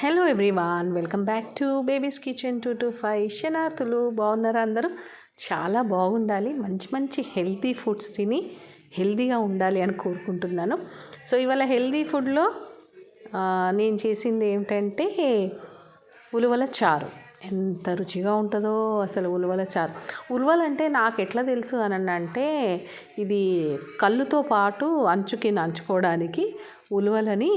Hello everyone welcome back to baby's kitchen two to five. శనార్థులు బాగున్నారా అందరూ? చాలా బాగుండాలి. మంచి మంచి హెల్తీ ఫుడ్స్ తిని హెల్తీగా ఉండాలి అని కోరుకుంటున్నాను. సో ఇవాళ హెల్తీ ఫుడ్లో నేను చేసింది ఏమిటంటే ఉలువల చారు. ఎంత రుచిగా ఉంటుందో అసలు ఉలువల చారు. ఉలువలు అంటే నాకు ఎట్లా తెలుసు అని అంటే ఇది కళ్ళుతో పాటు అంచుకి నంచుకోవడానికి ఉలువలని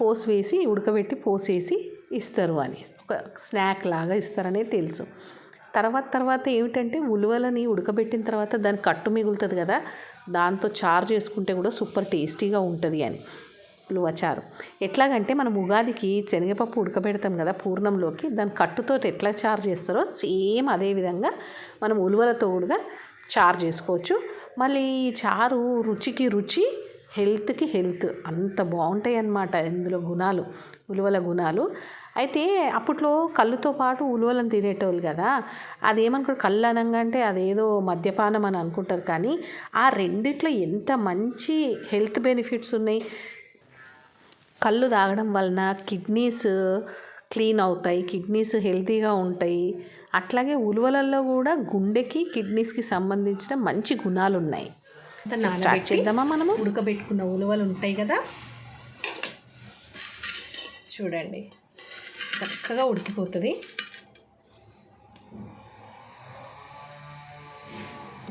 పోసి వేసి ఉడకబెట్టి పోసేసి ఇస్తారు అని. ఒక స్నాక్ లాగా ఇస్తారనే తెలుసు. తర్వాత తర్వాత ఏమిటంటే ఉలువలని ఉడకబెట్టిన తర్వాత దాని కట్టు మిగులుతుంది కదా దాంతో చారు చేసుకుంటే కూడా సూపర్ టేస్టీగా ఉంటుంది అని ఉలువచారు. ఎట్లాగంటే మనం ఉగాదికి శనగపప్పు ఉడకబెడతాం కదా పూర్ణంలోకి దాని కట్టుతో ఎట్లా చారు చేస్తారో సేమ్ అదే విధంగా మనం ఉలువలతో కూడా చారు చేసుకోవచ్చు. మళ్ళీ చారు రుచికి రుచి హెల్త్కి హెల్త్ అంత బాగుంటాయి అన్నమాట ఇందులో గుణాలు ఉలువల గుణాలు. అయితే అప్పట్లో కళ్ళుతో పాటు ఉలువలను తినేటోళ్ళు కదా అదేమనుకో కళ్ళు అనగా అంటే అదేదో మద్యపానం అని అనుకుంటారు కానీ ఆ రెండిట్లో ఎంత మంచి హెల్త్ బెనిఫిట్స్ ఉన్నాయి? కళ్ళు తాగడం వలన కిడ్నీస్ క్లీన్ అవుతాయి కిడ్నీస్ హెల్తీగా ఉంటాయి. అట్లాగే ఉలువలలో కూడా గుండెకి కిడ్నీస్కి సంబంధించిన మంచి గుణాలు ఉన్నాయి స్టార్ట్ చేద్దామా మనము? ఉడకబెట్టుకున్న ఉలువలు ఉంటాయి కదా? చూడండి. చక్కగా ఉడికిపోతుంది.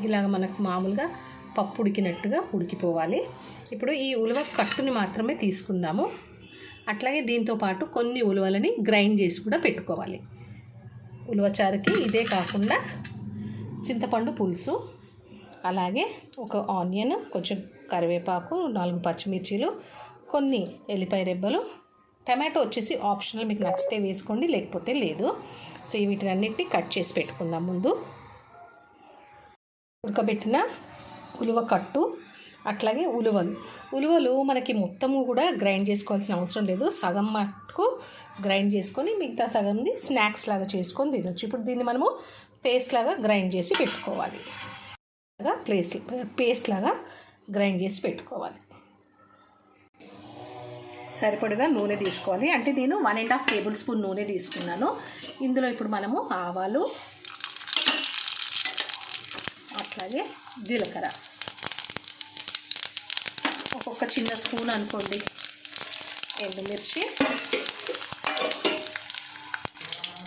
ఇలాగ మనకు మామూలుగా పప్పు ఉడికినట్టుగా ఉడికిపోవాలి. ఇప్పుడు ఈ ఉలవ కట్టుని మాత్రమే తీసుకుందాము. అట్లాగే దీంతో పాటు కొన్ని ఉలవలని గ్రైండ్ చేసి కూడా పెట్టుకోవాలి. ఉలవచారుకి ఇదే కాకుండా చింతపండు పులుసు అలాగే ఒక ఆనియన్ కొంచెం కరివేపాకు నాలుగు పచ్చిమిర్చీలు కొన్ని ఎల్లిపాయ రెబ్బలు. టమాటో వచ్చేసి ఆప్షనల్ మీకు నచ్చితే వేసుకోండి లేకపోతే లేదు. సో వీటినన్నిటిని కట్ చేసి పెట్టుకుందాం ముందు. ఉడకబెట్టిన ఉలువ కట్టు అట్లాగే ఉలువలు. ఉలువలు మనకి మొత్తము కూడా గ్రైండ్ చేసుకోవాల్సిన అవసరం లేదు. సగం మట్టుకు గ్రైండ్ చేసుకొని మిగతా సగంది స్నాక్స్ లాగా చేసుకొని తినొచ్చు. ఇప్పుడు దీన్ని మనము పేస్ట్ లాగా గ్రైండ్ చేసి పెట్టుకోవాలి. లాగా ప్లేస్ పేస్ట్ లాగా గ్రైండ్ చేసి పెట్టుకోవాలి. సరిపడగా నూనె తీసుకోవాలి. అంటే నేను one and half tablespoon నూనె తీసుకున్నాను. ఇందులో ఇప్పుడు మనము ఆవాలు అట్లాగే జీలకర్ర. ఒక్కొక్క చిన్న స్పూన్ అనుకోండి. ఎండుమిర్చి.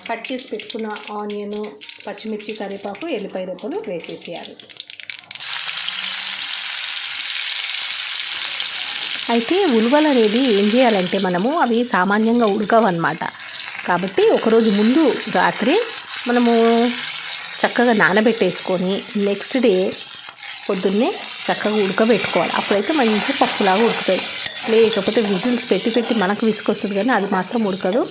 కట్ చేసి పెట్టుకున్న ఆనియను పచ్చిమిర్చి కరివేపాకు ఎల్లిపాయ రెప్పలు వేసేసేయాలి. అయితే ఉలువలు అనేది ఏం చేయాలంటే మనము అవి సామాన్యంగా ఉడకవన్నమాట. కాబట్టి ఒకరోజు ముందు రాత్రి మనము చక్కగా నానబెట్టేసుకొని నెక్స్ట్ డే పొద్దున్నే చక్కగా ఉడకబెట్టుకోవాలి. అప్పుడైతే మంచి పప్పులాగా ఉడుకుతాయి. లేకపోతే విజిల్స్ పెట్టి పెట్టి మనకు విసుకొస్తుంది కానీ అది మాత్రం ఉడకదు.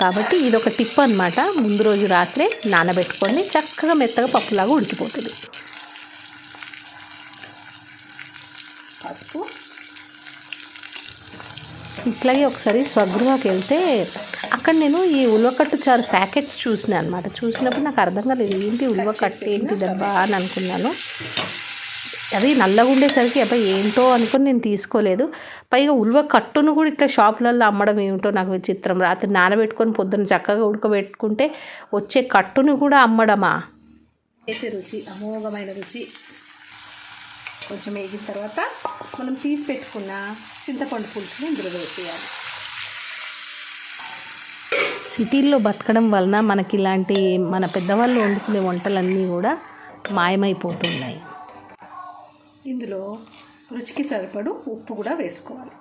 కాబట్టి ఇది ఒక టిప్ అనమాట ముందు రోజు రాత్రే నానబెట్టుకొని చక్కగా మెత్తగా పప్పులాగా ఉడికిపోతుంది. పసుపు. ఇట్లాగే ఒకసారి స్వగృహకి వెళ్తే అక్కడ నేను ఈ ఉలవకట్టు చారు ప్యాకెట్స్ చూసిన అనమాట చూసినప్పుడు నాకు అర్థం కాలేదు ఏంటి ఉలవకట్టు ఏంటి డబ్బా అని అనుకున్నాను. అది నల్లగా ఉండేసరికి అబ్బాయి ఏంటో? అనుకుని నేను తీసుకోలేదు. పైగా ఉల్వ కట్టును కూడా ఇట్లా షాపులలో అమ్మడం ఏమిటో నాకు విచిత్రం. రాత్రి నానబెట్టుకొని పొద్దున్న చక్కగా ఉడకబెట్టుకుంటే వచ్చే కట్టును కూడా అమ్మడమా? చేసే రుచి అమోఘమైన రుచి. కొంచెం వేగిన తర్వాత మనం తీసి పెట్టుకున్న చింతపండు పులుసుని ఇందులో వేసేయాలి. సిటీల్లో బతకడం వలన మనకి ఇలాంటి మన పెద్దవాళ్ళు వండుకునే వంటలన్నీ కూడా మాయమైపోతున్నాయి. ఇందులో రుచికి సరిపడు ఉప్పు కూడా వేసుకోవాలి.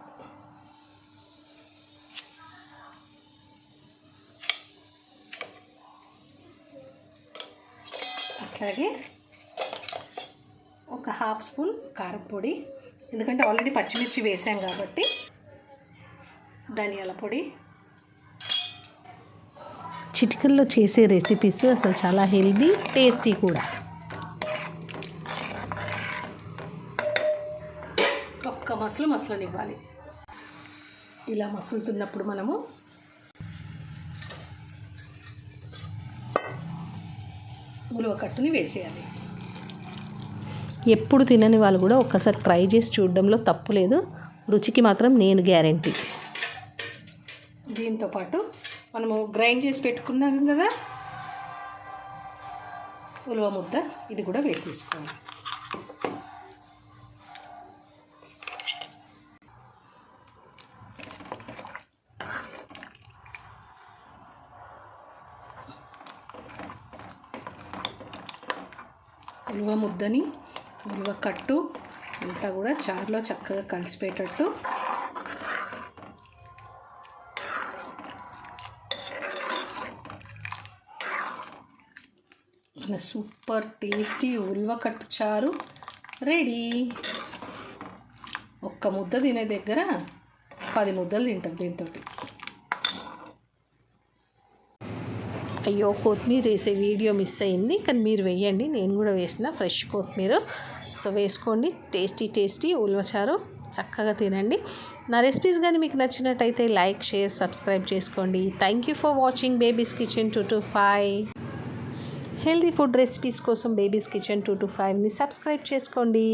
అట్లాగే ఒక హాఫ్ స్పూన్ కారం పొడి. ఎందుకంటే ఆల్రెడీ పచ్చిమిర్చి వేసాం కాబట్టి. ధనియాల పొడి. చిటికల్లో చేసే రెసిపీస్ అసలు చాలా హెల్దీ టేస్టీ కూడా. ఒక్క మసలు మసలనివ్వాలి. ఇలా మసులుతున్నప్పుడు మనము ఉలువ కట్టుని వేసేయాలి. ఎప్పుడు తినని వాళ్ళు కూడా ఒక్కసారి ట్రై చేసి చూడడంలో తప్పు లేదు. రుచికి మాత్రం నేను గ్యారంటీ. దీంతో పాటు మనము గ్రైండ్ చేసి పెట్టుకున్నాం కదా. ఉలవ ముద్ద ఇది కూడా వేసేసుకోవాలి. ఉలవ ముద్దని ఉలువ కట్టు అంతా కూడా చారులో చక్కగా కలిసిపోయేటట్టు. మన సూపర్ టేస్టీ ఉల్వ కట్టు చారు రెడీ. ఒక్క ముద్ద తినే దగ్గర పది ముద్దలు తింటారు దీంతో అయ్యో కొత్తిమీర వేసే వీడియో మిస్ అయింది. కానీ మీరు వేయండి నేను కూడా వేసిన ఫ్రెష్ కొత్తిమీర. సో వేసుకోండి. టేస్టీ టేస్టీ ఉల్వచారు చక్కగా తినండి. నా రెసిపీస్ కానీ మీకు నచ్చినట్టయితే లైక్ షేర్ సబ్స్క్రైబ్ చేసుకోండి. Thank you for watching baby's kitchen two to five. Healthy food recipes కోసం బేబీస్ కిచెన్ టూ టు ఫైవ్ని సబ్స్క్రైబ్ చేసుకోండి.